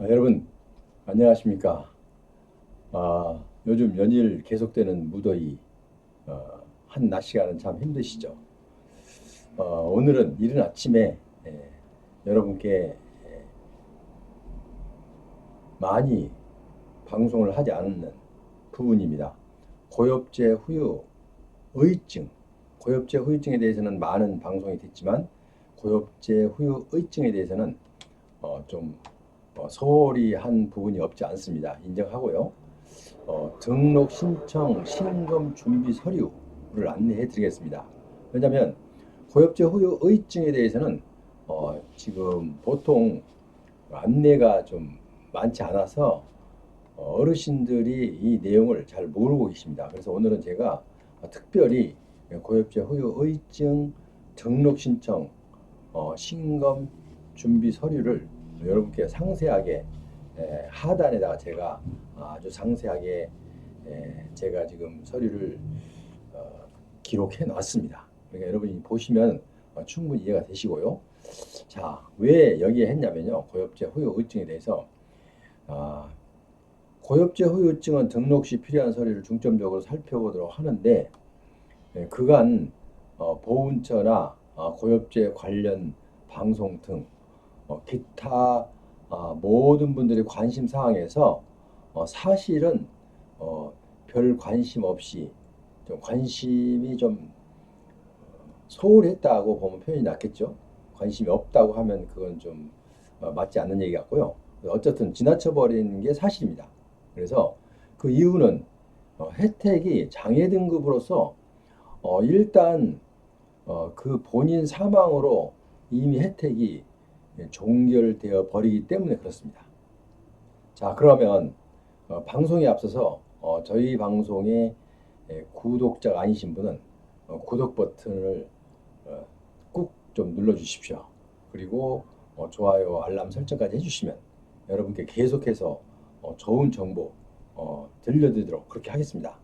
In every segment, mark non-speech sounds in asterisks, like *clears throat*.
아, 여러분 안녕하십니까? 아, 요즘 연일 계속되는 무더위 어, 한낮 시간은 참 힘드시죠? 어, 오늘은 이른 아침에 예, 여러분께 예, 많이 방송을 하지 않는 부분입니다. 고엽제 후유 의증, 고엽제 후유증에 대해서는 많은 방송이 됐지만 고엽제 후유 의증에 대해서는 어, 좀 어, 소홀히 한 부분이 없지 않습니다. 인정하고요. 어, 등록 신청 신검 준비 서류를 안내해 드리겠습니다. 왜냐하면 고엽제 후유 의증에 대해서는 어, 지금 보통 안내가 좀 많지 않아서 어, 어르신들이 이 내용을 잘 모르고 계십니다. 그래서 오늘은 제가 특별히 고엽제 후유 의증 등록 신청 어, 신검 준비 서류를 여러분께 상세하게 에, 하단에다가 제가 아주 상세하게 에, 제가 지금 서류를 어, 기록해 놨습니다. 그러니까 여러분이 보시면 어, 충분히 이해가 되시고요. 자, 왜 여기에 했냐면요. 고엽제 후유 의증에 대해서 아, 고엽제 후유증은 등록 시 필요한 서류를 중점적으로 살펴보도록 하는데 예, 그간 어, 보훈처나 어, 고엽제 관련 방송 등 어, 기타 어, 모든 분들의 관심 사항에서 어, 사실은 어, 별 관심 없이 좀 관심이 좀 소홀했다고 보면 표현이 낫겠죠. 관심이 없다고 하면 그건 좀 어, 맞지 않는 얘기 같고요. 어쨌든 지나쳐 버리는 게 사실입니다. 그래서 그 이유는 어, 혜택이 장애 등급으로서 어, 일단 어, 그 본인 사망으로 이미 혜택이 종결되어 버리기 때문에 그렇습니다. 자, 그러면 어, 방송에 앞서서 어, 저희 방송의 에, 구독자가 아니신 분은 어, 구독 버튼을 어, 꾹좀 눌러 주십시오. 그리고 어, 좋아요, 알람 설정까지 해주시면 여러분께 계속해서 어, 좋은 정보 어, 들려드리도록 그렇게 하겠습니다.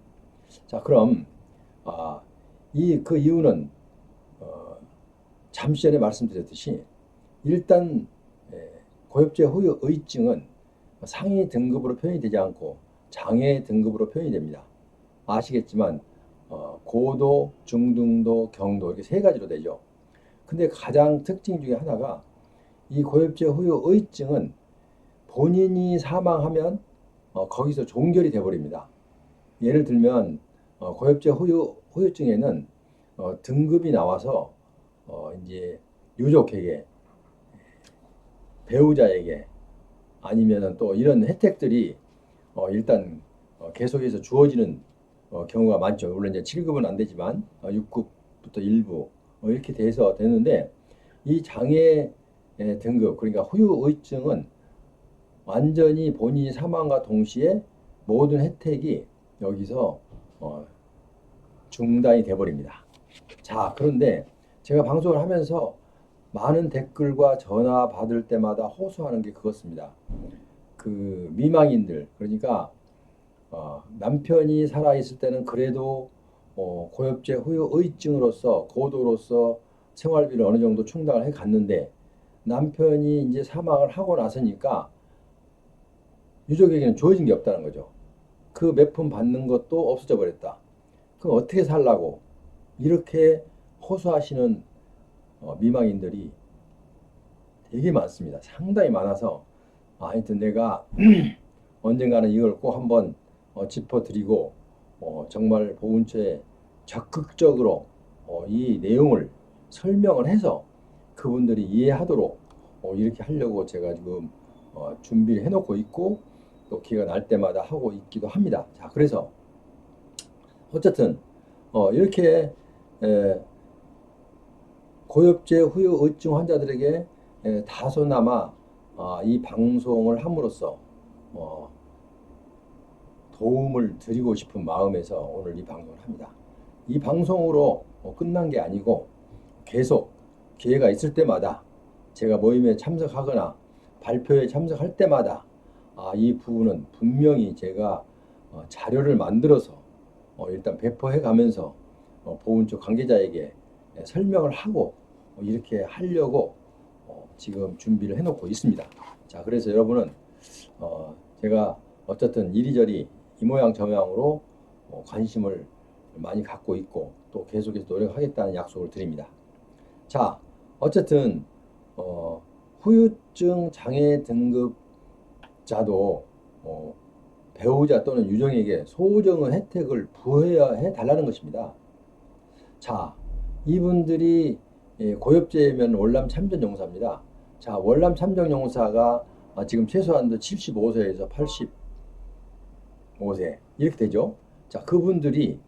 자, 그럼 아, 이 그 이유는 어, 잠시 전에 말씀드렸듯이 일단 에, 고엽제 후유 의증은 상위 등급으로 표현이 되지 않고 장애 등급으로 표현이 됩니다. 아시겠지만 어, 고도, 중등도, 경도 이렇게 세 가지로 되죠. 근데 가장 특징 중에 하나가 이 고엽제 후유 의증은 본인이 사망하면 어, 거기서 종결이 돼버립니다. 예를 들면 어, 고엽제 후유 후유증에는 어, 등급이 나와서 어, 이제 유족에게 배우자에게 아니면은 또 이런 혜택들이 어, 일단 어, 계속해서 주어지는 어, 경우가 많죠. 물론 이제 7급은 안 되지만 어, 6급부터 일부 어, 이렇게 돼서 되는데 이 장애 의 등급 그러니까 후유의증은 완전히 본인이 사망과 동시에 모든 혜택이 여기서 어, 중단이 돼버립니다. 자, 그런데 제가 방송을 하면서 많은 댓글과 전화 받을 때마다 호소하는 게 그것입니다. 그 미망인들 그러니까 어, 남편이 살아 있을 때는 그래도 어, 고엽제 후유 의증으로서 고도로서 생활비를 어느 정도 충당을 해 갔는데 남편이 이제 사망을 하고 나서니까 유족에게는 주어진 게 없다는 거죠. 그몇푼 받는 것도 없어져 버렸다. 그럼 어떻게 살라고 이렇게 호소하시는 어, 미망인들이 되게 많습니다. 상당히 많아서 아, 하여튼 내가 *clears throat* 언젠가는 이걸 꼭 한번 어, 짚어드리고 어, 정말 보훈처에 적극적으로 어, 이 내용을 설명을 해서 그분들이 이해하도록 어, 이렇게 하려고 제가 지금 어, 준비를 해놓고 있고 또 기회가 날 때마다 하고 있기도 합니다. 자, 그래서 어쨌든 어, 이렇게 에, 고엽제 후유 의증 환자들에게 에, 다소나마 아, 이 방송을 함으로써 어, 도움을 드리고 싶은 마음에서 오늘 이 방송을 합니다. 이 방송으로 어, 끝난 게 아니고 계속 기회가 있을 때마다 제가 모임에 참석하거나 발표에 참석할 때마다 아, 이 부분은 분명히 제가 어, 자료를 만들어서 어, 일단 배포해 가면서 어, 보훈 쪽 관계자에게 예, 설명을 하고 어, 이렇게 하려고 어, 지금 준비를 해놓고 있습니다. 자, 그래서 여러분은 어, 제가 어쨌든 이리저리 이 모양 저 모양으로 어, 관심을 많이 갖고 있고 또 계속해서 노력하겠다는 약속을 드립니다. 자, 어쨌든 어, 후유증 장애 등급자도 어, 배우자 또는 유정에게 소정의 혜택을 부여해야 해 달라는 것입니다. 자, 이분들이 예, 고엽제면 월남 참전 용사입니다. 자, 월남 참전 용사가 아, 지금 최소한도 75세에서 85세 이렇게 되죠. 자, 그분들이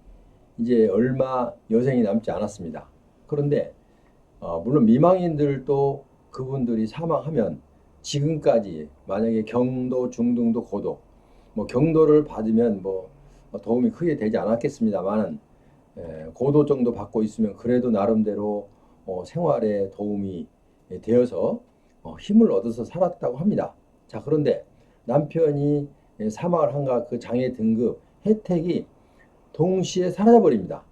이제 얼마 여생이 남지 않았습니다. 그런데 어, 물론 미망인들도 그분들이 사망하면 지금까지 만약에 경도, 중등도, 고도 뭐 경도를 받으면 뭐 도움이 크게 되지 않았겠습니다만은 에, 고도 정도 받고 있으면 그래도 나름대로 어, 생활에 도움이 되어서 어, 힘을 얻어서 살았다고 합니다. 자, 그런데 남편이 예, 사망을 한가 그 장애 등급 혜택이 동시에 사라져 버립니다.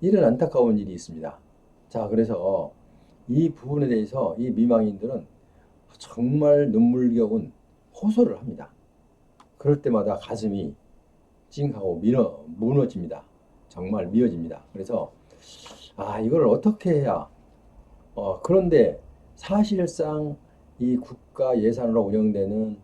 이런 안타까운 일이 있습니다. 자, 그래서 이 부분에 대해서 이 미망인들은 정말 눈물겨운 호소를 합니다. 그럴 때마다 가슴이 찡하고 무너집니다. 정말 미어집니다. 그래서 아 이걸 어떻게 해야 어, 그런데 사실상 이 국가 예산으로 운영되는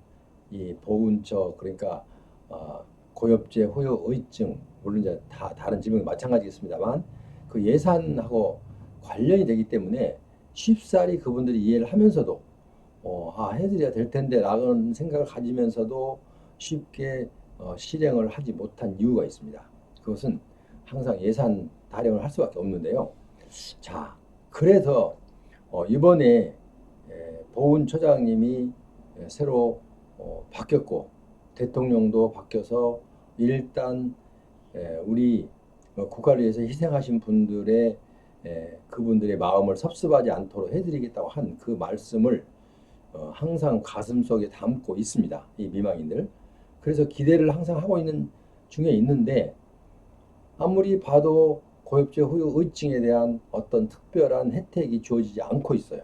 이 보훈처 그러니까 어, 고엽제 후유 의증 물론 이제 다 다른 질병이 마찬가지겠습니다만 그 예산하고 관련이 되기 때문에 쉽사리 그분들이 이해를 하면서도 어, 아 해드려야 될 텐데라는 생각을 가지면서도 쉽게 어, 실행을 하지 못한 이유가 있습니다. 그것은 항상 예산 타령을 할 수밖에 없는데요. 자, 그래서 어, 이번에 에, 보훈 처장님이 에, 새로 어, 바뀌었고 대통령도 바뀌어서 일단 에, 우리 어, 국가를 위해서 희생하신 분들의 에, 그분들의 마음을 섭섭하지 않도록 해드리겠다고 한 그 말씀을 어, 항상 가슴 속에 담고 있습니다. 이 미망인들. 그래서 기대를 항상 하고 있는 중에 있는데 아무리 봐도 고엽제 후유 의증에 대한 어떤 특별한 혜택이 주어지지 않고 있어요.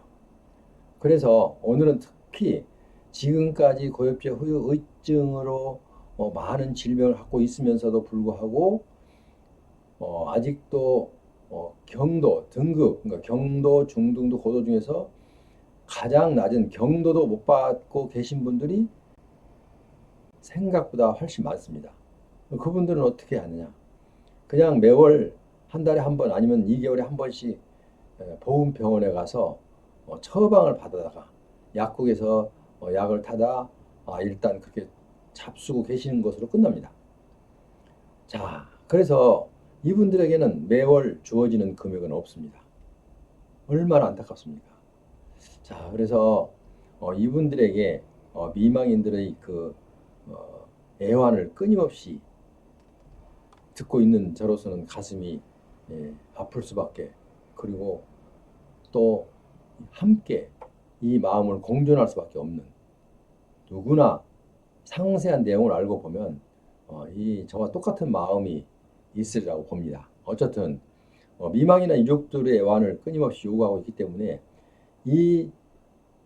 그래서 오늘은 특히 지금까지 고엽제 후유 의증으로 어, 많은 질병을 갖고 있으면서도 불구하고 어, 아직도 어, 경도 등급 그러니까 경도 중등도 고도 중에서 가장 낮은 경도도 못 받고 계신 분들이 생각보다 훨씬 많습니다. 그분들은 어떻게 하느냐? 그냥 매월 한 달에 한 번 아니면 2개월에 한 번씩 보훈병원에 가서 어, 처방을 받아다가 약국에서 어, 약을 타다 아, 일단 그렇게 잡수고 계시는 것으로 끝납니다. 자, 그래서 이분들에게는 매월 주어지는 금액은 없습니다. 얼마나 안타깝습니까? 자, 그래서 어, 이분들에게 어, 미망인들의 그 어, 애환을 끊임없이 듣고 있는 저로서는 가슴이 예, 아플 수밖에 그리고 또 함께 이 마음을 공존할 수밖에 없는 누구나 상세한 내용을 알고 보면 어, 이 저와 똑같은 마음이 있으리라고 봅니다. 어쨌든 어, 미망이나 유족들의 애환을 끊임없이 요구하고 있기 때문에 이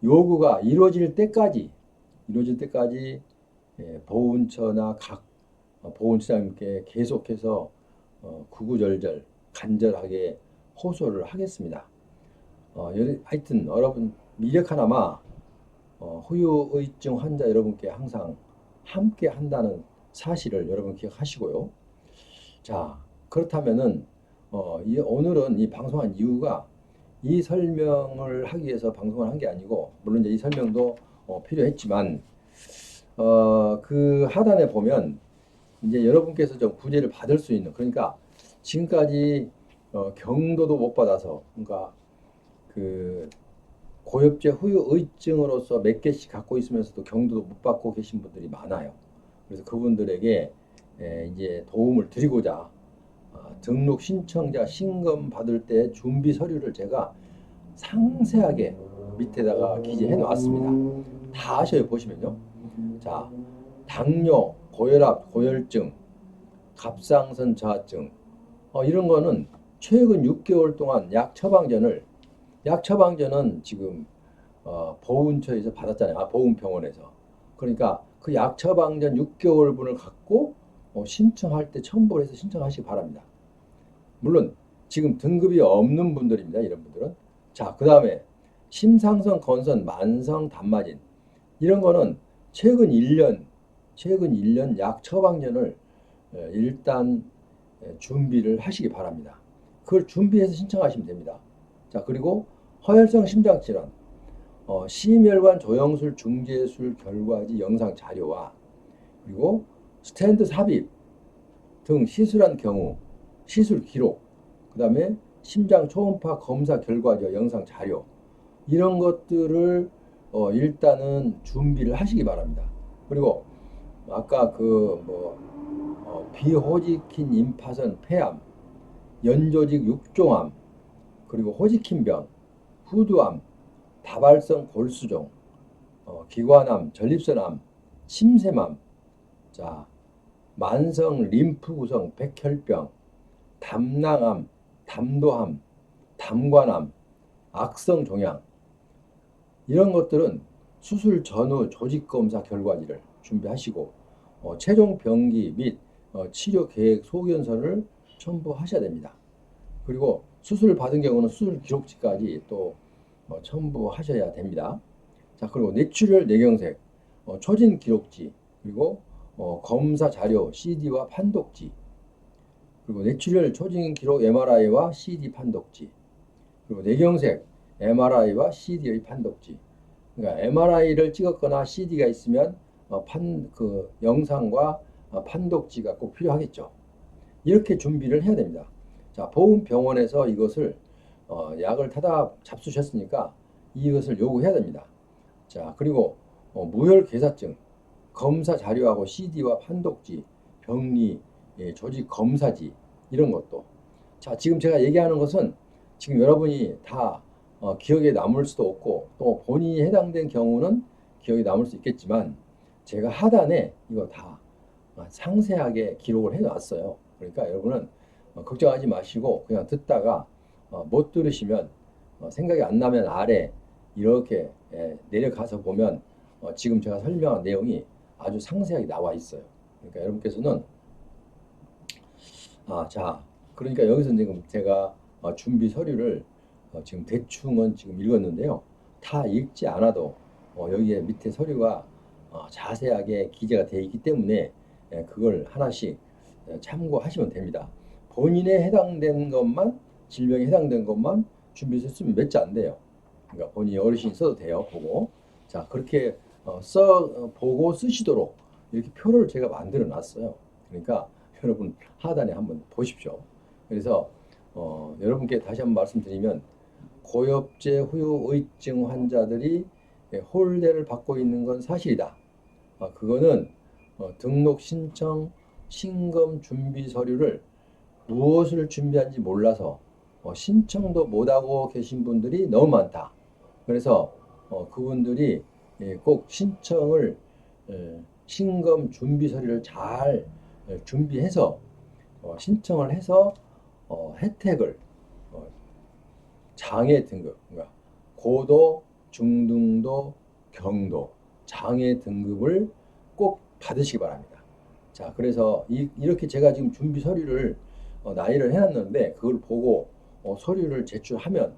요구가 이루어질 때까지 이루어질 때까지 예, 보훈처나 각 어, 보훈처장님께 계속해서 어, 구구절절 간절하게 호소를 하겠습니다. 어, 하여튼 여러분 미력 하나마 어, 후유의증 환자 여러분께 항상 함께 한다는 사실을 여러분 기억하시고요. 자 그렇다면은 어, 이, 오늘은 이 방송한 이유가 이 설명을 하기 위해서 방송을 한 게 아니고 물론 이제 이 설명도 어, 필요했지만 어, 그 하단에 보면 이제 여러분께서 좀 구제를 받을 수 있는 그러니까 지금까지 어, 경도도 못 받아서 그러니까 그 고엽제 후유 의증으로서 몇 개씩 갖고 있으면서도 경도도 못 받고 계신 분들이 많아요. 그래서 그분들에게 에, 이제 도움을 드리고자 어, 등록 신청자 신검 받을 때 준비 서류를 제가 상세하게 밑에다가 기재해 놨습니다. 다 아셔요 보시면요. 자 당뇨, 고혈압, 고혈증, 갑상선 저하증 어, 이런 거는 최근 6개월 동안 약 처방전을 약 처방전은 지금 어, 보훈처에서 받았잖아요. 아, 보훈병원에서 그러니까 그 약 처방전 6개월 분을 갖고 어, 신청할 때 첨부를 해서 신청하시기 바랍니다. 물론 지금 등급이 없는 분들입니다. 이런 분들은. 자, 그 다음에 심상성 건선 만성 단마진 이런 거는 최근 1년 최근 1년 약 처방전을 에, 일단 에, 준비를 하시기 바랍니다. 그걸 준비해서 신청하시면 됩니다. 자, 그리고 허혈성 심장질환 어, 심혈관 조영술 중재술 결과지 영상 자료와 그리고 스탠드 삽입 등 시술한 경우 시술 기록 그 다음에 심장 초음파 검사 결과죠 영상 자료 이런 것들을 어, 일단은 준비를 하시기 바랍니다. 그리고 아까 그뭐 어, 비호지킨 임파선 폐암, 연조직 육종암, 그리고 호지킨병, 후두암, 다발성 골수종, 어, 기관암, 전립선암, 침샘암, 자 만성 림프 구성 백혈병, 담낭암, 담도암, 담관암, 악성 종양. 이런 것들은 수술 전후 조직 검사 결과지를 준비하시고 어, 최종 병기 및 어, 치료 계획 소견서를 첨부하셔야 됩니다. 그리고 수술 받은 경우는 수술 기록지까지 또 어, 첨부하셔야 됩니다. 자 그리고 뇌출혈 뇌경색, 어, 초진 기록지 그리고 어, 검사 자료 CD와 판독지 그리고 뇌출혈 초진 기록 MRI와 CD 판독지 그리고 뇌경색 MRI와 CD의 판독지 그러니까 MRI를 찍었거나 CD가 있으면 어, 판, 그 영상과 어, 판독지가 꼭 필요하겠죠. 이렇게 준비를 해야 됩니다. 자, 보훈병원에서 이것을 어, 약을 타다 잡수셨으니까 이것을 요구해야 됩니다. 자, 그리고 어, 무혈괴사증, 검사 자료하고 CD와 판독지, 병리, 예, 조직 검사지 이런 것도. 자, 지금 제가 얘기하는 것은 지금 여러분이 다 어, 기억에 남을 수도 없고 또 본인이 해당된 경우는 기억에 남을 수 있겠지만 제가 하단에 이거 다 어, 상세하게 기록을 해놨어요. 그러니까 여러분은 어, 걱정하지 마시고 그냥 듣다가 어, 못 들으시면 어, 생각이 안 나면 아래 이렇게 예, 내려가서 보면 어, 지금 제가 설명한 내용이 아주 상세하게 나와 있어요. 그러니까 여러분께서는 아, 자, 그러니까 여기서 지금 제가 어, 준비 서류를 어, 지금 대충은 지금 읽었는데요. 다 읽지 않아도 어, 여기에 밑에 서류가 어, 자세하게 기재가 되어 있기 때문에 예, 그걸 하나씩 예, 참고하시면 됩니다. 본인에 해당된 것만 질병에 해당된 것만 준비해서 쓰면 몇 자 안 돼요. 그러니까 본인이 어르신이 써도 돼요. 보고 자 그렇게 어, 써 어, 보고 쓰시도록 이렇게 표를 제가 만들어 놨어요. 그러니까 *laughs* 여러분 하단에 한번 보십시오. 그래서 어, 여러분께 다시 한번 말씀드리면 고엽제 후유의증 환자들이 예, 홀대를 받고 있는 건 사실이다. 아, 그거는 어, 등록 신청 신검 준비 서류를 무엇을 준비한지 몰라서 어, 신청도 못하고 계신 분들이 너무 많다. 그래서 어, 그분들이 예, 꼭 신청을 예, 신검 준비 서류를 잘 예, 준비해서 어, 신청을 해서 어, 혜택을 어, 장애 등급, 그러니까 고도, 중등도, 경도, 장애 등급을 꼭 받으시기 바랍니다. 자, 그래서 이, 이렇게 제가 지금 준비 서류를 어, 나열을 해놨는데 그걸 보고 어, 서류를 제출하면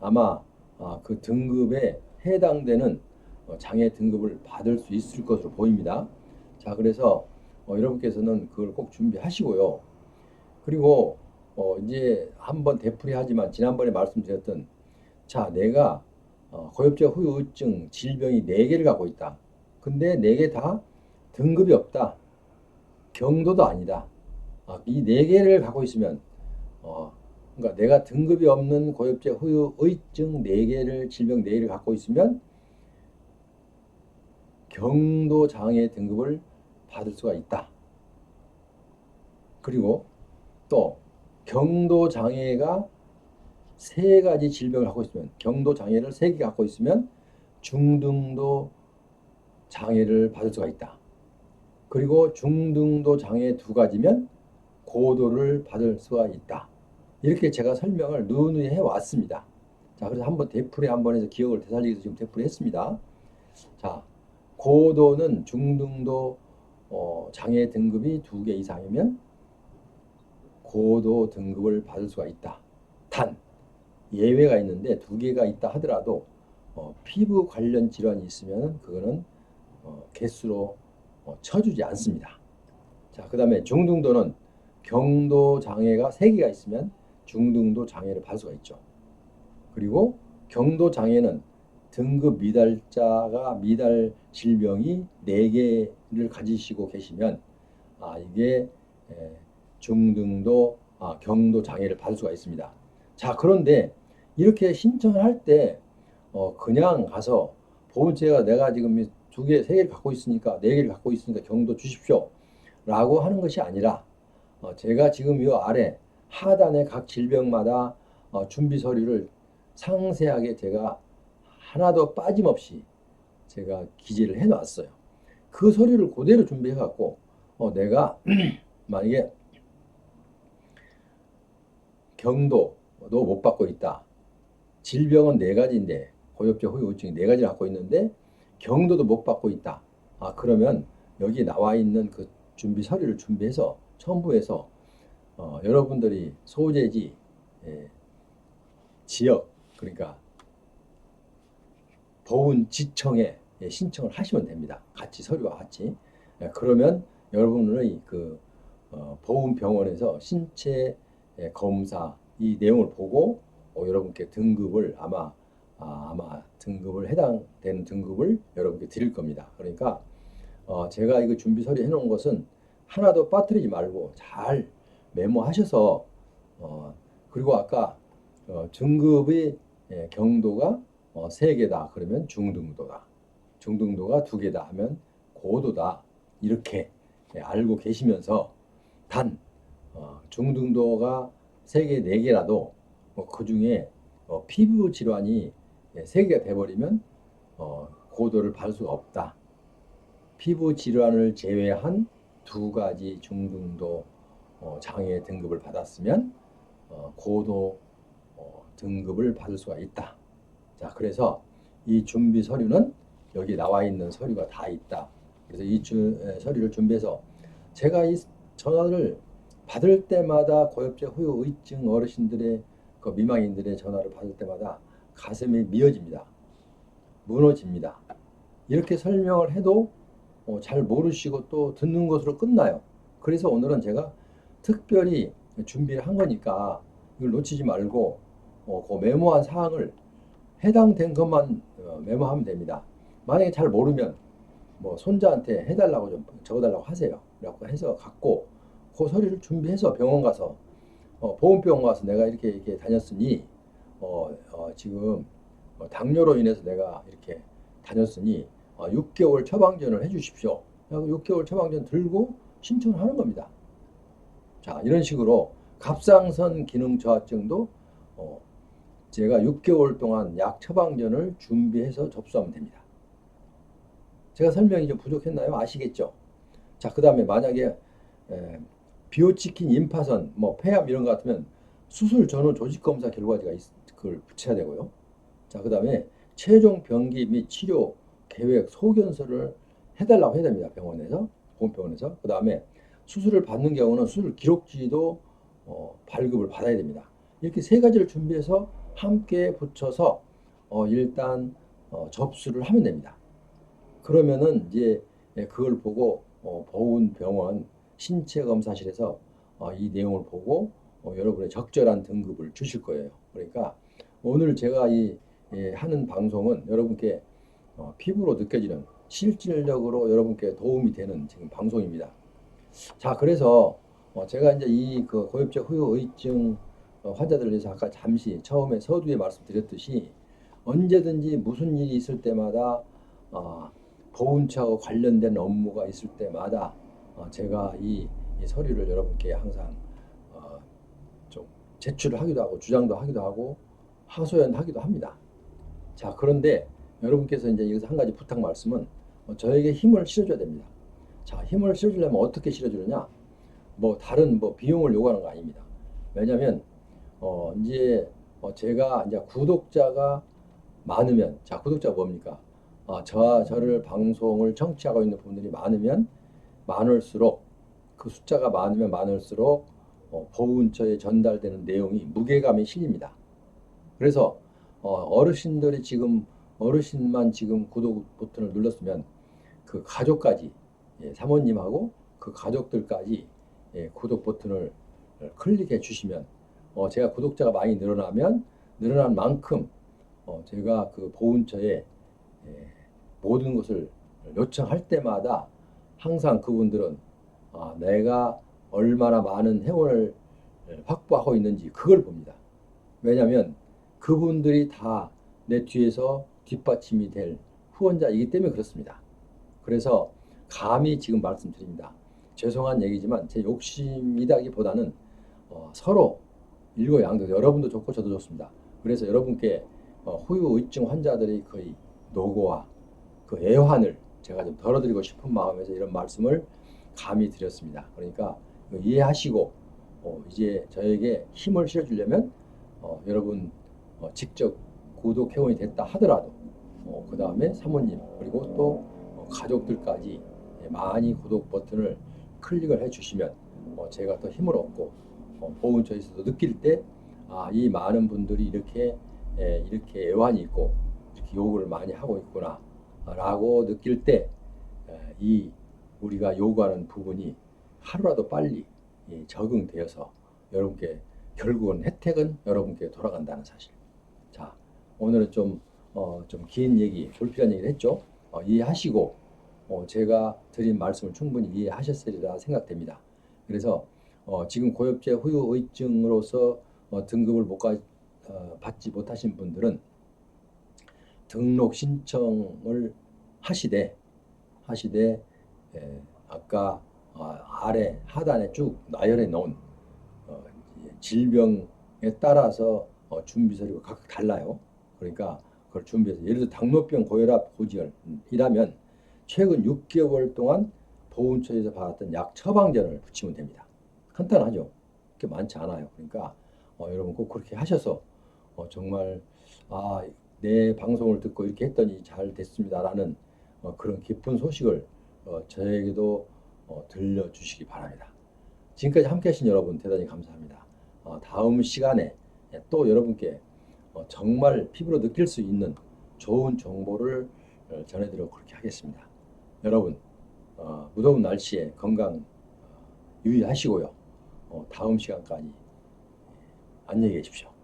아마 아, 그 등급에 해당되는 어, 장애 등급을 받을 수 있을 것으로 보입니다. 자, 그래서 어, 여러분께서는 그걸 꼭 준비하시고요. 그리고 어, 이제 한번 되풀이하지만 지난번에 말씀드렸던 자 내가 어, 고엽제 후유증 질병이 네 개를 갖고 있다. 근데 네개다 등급이 없다. 경도도 아니다. 아, 이네 개를 갖고 있으면 어, 그러니까 내가 등급이 없는 고엽제 후유의증 네 개를 질병 네 개를 갖고 있으면 경도 장애 등급을 받을 수가 있다. 그리고 또 경도 장애가 세 가지 질병을 갖고 있으면 경도 장애를 세 개 갖고 있으면 중등도 장애를 받을 수가 있다. 그리고 중등도 장애 두 가지면 고도를 받을 수가 있다. 이렇게 제가 설명을 누누이 해 왔습니다. 자, 그래서 한번 되풀이 한번 해서 기억을 되살리기 위해서 지금 되풀이 했습니다. 자, 고도는 중등도 어, 장애 등급이 두 개 이상이면 고도 등급을 받을 수가 있다. 단 예외가 있는데 두 개가 있다 하더라도 어, 피부 관련 질환이 있으면 그거는 어, 개수로 어, 쳐주지 않습니다. 자, 그 다음에 중등도는 경도 장애가 세 개가 있으면 중등도 장애를 받을 수가 있죠. 그리고 경도 장애는 등급 미달자가 미달 질병이 네 개를 가지시고 계시면 아 이게 에, 중등도 아, 경도 장애를 받을 수가 있습니다. 자 그런데 이렇게 신청을 할 때 어, 그냥 가서 보험체가 내가 지금 두 개, 세 개를 갖고 있으니까 네 개를 갖고 있으니까 경도 주십시오. 라고 하는 것이 아니라 어, 제가 지금 이 아래 하단의 각 질병마다 어, 준비 서류를 상세하게 제가 하나도 빠짐없이 제가 기재를 해 놨어요. 그 서류를 그대로 준비해 갖고 어, 내가 *clears throat* 만약에 경도도 못 받고 있다. 질병은 네 가지인데 고엽제 후유증이 네 가지를 갖고 있는데 경도도 못 받고 있다. 아 그러면 여기 나와 있는 그 준비 서류를 준비해서 첨부해서 어, 여러분들이 소재지 예, 지역 그러니까 보훈지청에 예, 신청을 하시면 됩니다. 같이 서류와 같이 예, 그러면 여러분의 그 어, 보훈병원에서 신체 예, 검사 이 내용을 보고 어, 여러분께 등급을 아마 아, 아마 등급을 해당되는 등급을 여러분께 드릴 겁니다. 그러니까 어, 제가 이거 준비 서류 해놓은 것은 하나도 빠뜨리지 말고 잘 메모하셔서 어, 그리고 아까 어, 등급의 예, 경도가 어, 세 개다 그러면 중등도다 중등도가 두 개다 하면 고도다 이렇게 예, 알고 계시면서 단 어, 중등도가 세 개, 네 개라도 뭐, 그 중에 어, 피부 질환이 예, 세 개가 돼버리면 어, 고도를 받을 수가 없다. 피부 질환을 제외한 두 가지 중등도 어, 장애 등급을 받았으면 어, 고도 어, 등급을 받을 수가 있다. 자, 그래서 이 준비 서류는 여기 나와 있는 서류가 다 있다. 그래서 이 주, 에, 서류를 준비해서 제가 이 전화를 받을 때마다 고엽제 후유 의증 어르신들의 그 미망인들의 전화를 받을 때마다 가슴이 미어집니다. 무너집니다. 이렇게 설명을 해도 어, 잘 모르시고 또 듣는 것으로 끝나요. 그래서 오늘은 제가 특별히 준비를 한 거니까 이걸 놓치지 말고 어, 그 메모한 사항을 해당된 것만 어, 메모하면 됩니다. 만약에 잘 모르면 뭐 손자한테 해달라고 좀 적어달라고 하세요. 라고 해서 갖고 그 서류를 준비해서 병원 가서 어, 보험병원 가서 내가 이렇게 이렇게 다녔으니 어, 어, 지금 어, 당뇨로 인해서 내가 이렇게 다녔으니 어, 6개월 처방전을 해주십시오. 6개월 처방전 들고 신청을 하는 겁니다. 자 이런 식으로 갑상선 기능 저하증도 어, 제가 6개월 동안 약 처방전을 준비해서 접수하면 됩니다. 제가 설명이 좀 부족했나요? 아시겠죠? 자, 그 다음에 만약에 에, 비오치킨, 임파선, 뭐 폐암 이런 거 같으면 수술 전후 조직 검사 결과지가 있, 그걸 붙여야 되고요. 자, 그 다음에 최종 병기 및 치료 계획 소견서를 해달라고 해야 됩니다. 병원에서 보험병원에서 그 다음에 수술을 받는 경우는 수술 기록지도 어, 발급을 받아야 됩니다. 이렇게 세 가지를 준비해서 함께 붙여서 어, 일단 어, 접수를 하면 됩니다. 그러면은 이제 그걸 보고 어, 보훈 병원 신체 검사실에서 어, 이 내용을 보고 어, 여러분의 적절한 등급을 주실 거예요. 그러니까 오늘 제가 이 예, 하는 방송은 여러분께 어, 피부로 느껴지는 실질적으로 여러분께 도움이 되는 지금 방송입니다. 자, 그래서 어, 제가 이제 이 그 고엽제 후유 의증 어, 환자들을 위해서 아까 잠시 처음에 서두에 말씀드렸듯이 언제든지 무슨 일이 있을 때마다 어, 보훈처하고 관련된 업무가 있을 때마다 어, 제가 이, 이 서류를 여러분께 항상 어, 좀 제출을 하기도 하고 주장도 하기도 하고 하소연하기도 합니다. 자 그런데 여러분께서 이제 여기서 한 가지 부탁 말씀은 어, 저에게 힘을 실어줘야 됩니다. 자 힘을 실어주려면 어떻게 실어주느냐? 뭐 다른 뭐 비용을 요구하는 거 아닙니다. 왜냐하면 어 이제 어 제가 이제 구독자가 많으면 자 구독자 뭡니까? 어, 저와 저를 방송을 청취하고 있는 분들이 많으면 많을수록 그 숫자가 많으면 많을수록 어, 보훈처에 전달되는 내용이 무게감이 실립니다. 그래서 어, 어르신들이 지금 어르신만 지금 구독 버튼을 눌렀으면 그 가족까지 예, 사모님하고 그 가족들까지 예, 구독 버튼을 클릭해 주시면 어, 제가 구독자가 많이 늘어나면 늘어난 만큼 어, 제가 그 보훈처에 예, 모든 것을 요청할 때마다 항상 그분들은 아, 내가 얼마나 많은 회원을 확보하고 있는지 그걸 봅니다. 왜냐하면 그분들이 다 내 뒤에서 뒷받침이 될 후원자이기 때문에 그렇습니다. 그래서 감히 지금 말씀드립니다. 죄송한 얘기지만 제 욕심이다기보다는 어, 서로 일거양득 여러분도 좋고 저도 좋습니다. 그래서 여러분께 어, 후유의증 환자들의 거의 노고와 그 애환을 제가 좀 덜어드리고 싶은 마음에서 이런 말씀을 감히 드렸습니다. 그러니까 이해하시고 어, 이제 저에게 힘을 실어주려면 어, 여러분 어, 직접 구독 회원이 됐다 하더라도 어, 그 다음에 사모님 그리고 또 어, 가족들까지 예, 많이 구독 버튼을 클릭을 해주시면 어, 제가 더 힘을 얻고 어, 보훈처에서도 느낄 때 아, 이 많은 분들이 이렇게 예, 이렇게 애환이 있고 이렇게 요구를 많이 하고 있구나 라고 느낄 때 이 우리가 요구하는 부분이 하루라도 빨리 예, 적응되어서 여러분께 결국은 혜택은 여러분께 돌아간다는 사실. 자, 오늘은 좀, 어, 좀 긴 얘기, 불필요한 얘기를 했죠. 어, 이해하시고, 어, 제가 드린 말씀을 충분히 이해하셨으리라 생각됩니다. 그래서 어, 지금 고엽제 후유의증으로서 어, 등급을 못 가, 어, 받지 못하신 분들은 등록 신청을 하시되 하시되 에, 아까 어, 아래 하단에 쭉 나열해 놓은 어, 질병에 따라서 어, 준비 서류가 각각 달라요. 그러니까 그걸 준비해서 예를 들어 당뇨병 고혈압 고지혈이라면 최근 6개월 동안 보훈처에서 받았던 약 처방전을 붙이면 됩니다. 간단하죠. 그렇게 많지 않아요. 그러니까 어, 여러분 꼭 그렇게 하셔서 어, 정말 아, 내 방송을 듣고 이렇게 했더니 잘 됐습니다라는 어, 그런 기쁜 소식을 어, 저에게도 어, 들려주시기 바랍니다. 지금까지 함께 하신 여러분 대단히 감사합니다. 어, 다음 시간에 또 여러분께 어, 정말 피부로 느낄 수 있는 좋은 정보를 어, 전해드리도록 그렇게 하겠습니다. 여러분 어, 무더운 날씨에 건강 어, 유의하시고요. 어, 다음 시간까지 안녕히 계십시오.